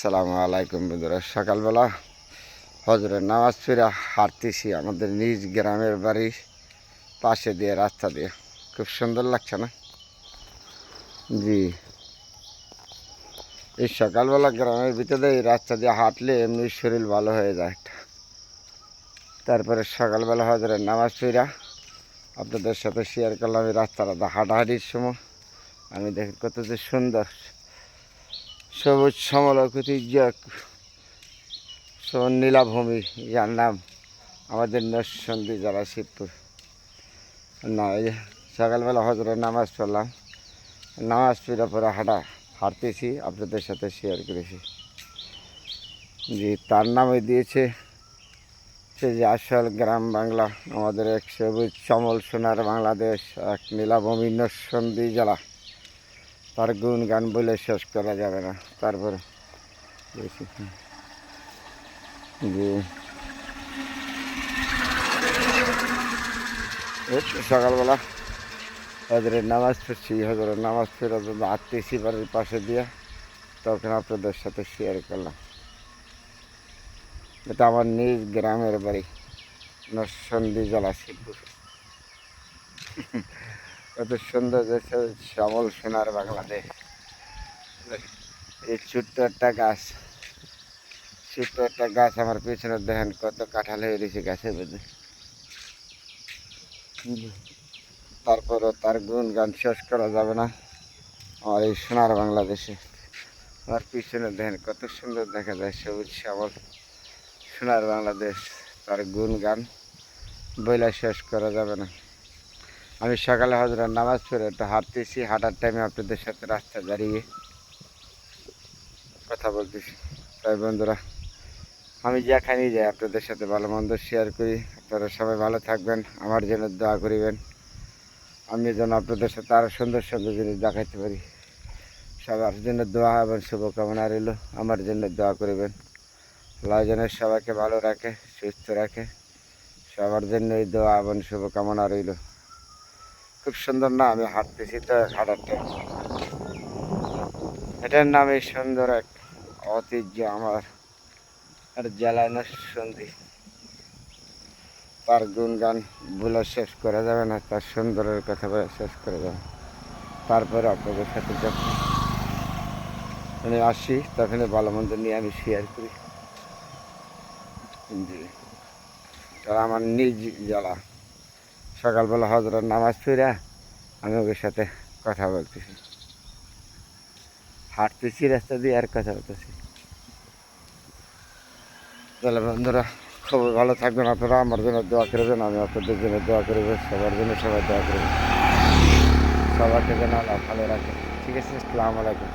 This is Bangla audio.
সালামু আলাইকুম বন্ধুরা। সকালবেলা হজরের নামাজ ফিরে হাঁটতেছি আমাদের নিজ গ্রামের বাড়ির পাশে দিয়ে, রাস্তা দিয়ে। খুব সুন্দর লাগছে না? জি। এই সকালবেলা গ্রামের ভিতরে এই রাস্তা দিয়ে হাঁটলে এমনি শরীর ভালো হয়ে যায়। তারপরে সকালবেলা হজরের নামাজ ফিরা আপনাদের সাথে শেয়ার করলাম এই রাস্তাটা। হাঁটাহাঁটির সময় আমি দেখি কত যে সুন্দর। সবুজ সমলকৃতি সবুজ নীলাভূমি যার নাম আমাদের নরসন্দী যারা শিবপুর না যে সকালবেলা হজরের নামাজ পড়লাম। নামাজ পড়ে পরে হাঁটা হাঁটতেছি, আপনাদের সাথে শেয়ার করেছি। জি, তার নামে দিয়েছে সে যে আসল গ্রাম বাংলা, আমাদের এক সবুজ, সমল সোনার বাংলাদেশ, এক নীলাভূমি নরসন্দী জেলা। তার গুণ গান বলে শেষ করা যাবে না। তারপরে জি সকালবেলা হজরের নামাজ পড়ছি, হজরের নামাজ জন্য আটতেছি বাড়ির পাশে দিয়ে তখন আপনাদের সাথে শেয়ার করলাম। এটা আমার নিজ গ্রামের বাড়ি, নরসন্দী জেলা শিবপুর কত সুন্দর দেশে শ্যামল সোনার বাংলাদেশ। এই ছোট্ট একটা গাছ, ছোট্ট একটা গাছ আমার পিছনে দেখেন কত কাঁঠাল হয়ে রয়েছে গাছের মধ্যে। তারপরও তার গুণ গান শেষ করা যাবে না আমার এই সোনার বাংলাদেশে। আমার পিছনে দেখেন কত সুন্দর দেখা যায় সবুজ শ্যামল সোনার বাংলাদেশ, তার গুণ গান বইলা শেষ করা যাবে না। আমি সকালে হজরের নামাজ পড়ে একটু হাঁটতেছি, হাঁটার টাইমে আপনাদের সাথে রাস্তা দাঁড়িয়ে কথা বলতেছি। তাই বন্ধুরা, আমি যেখানেই যাই আপনাদের সাথে ভালো মন্দ শেয়ার করি। আপনারা সবাই ভালো থাকবেন, আমার জন্য দোয়া করিবেন। আমি যেন আপনাদের সাথে আরও সুন্দর সুন্দর জিনিস দেখাইতে পারি। সবার জন্য দোয়া এবং শুভকামনা রইল। আমার জন্য দোয়া করিবেন। যেন সবাইকে ভালো রাখে, সুস্থ রাখে। সবার জন্য এই দোয়া এবং শুভকামনা রইল। খুব সুন্দর না আমি হাঁটতেছি তো হাঁটার টাইম এটার নামে সুন্দর এক ঐতিহ্য আমার। আর জেলায় সন্ধি। তার গুণগান বলে শেষ করা যাবে না, তার সুন্দরের কথা বলে শেষ করা যাবে তারপরে আপনাদের সাথে যখন আমি আসি তখন ভালো মন্দ নিয়ে আমি শেয়ার করি। জি। আমার নিজ জেলা সকালবেলা হজরত নামাজ ফিরে আমি ওদের সাথে কথা বলতেছি। হাঁটতেছি, রাস্তা দিয়ে আর কথা বলতেছি। তাহলে বন্ধুরা, খুবই ভালো থাকবেন আপনারা। আমার জন্য দোয়া করবেন আমি আপনাদের জন্য দোয়া করব সবার জন্য সবাই দোয়া করবেন সবাইকে যেন আল্লাহ ভালো রাখে। ঠিক আছে, আসসালামু আলাইকুম।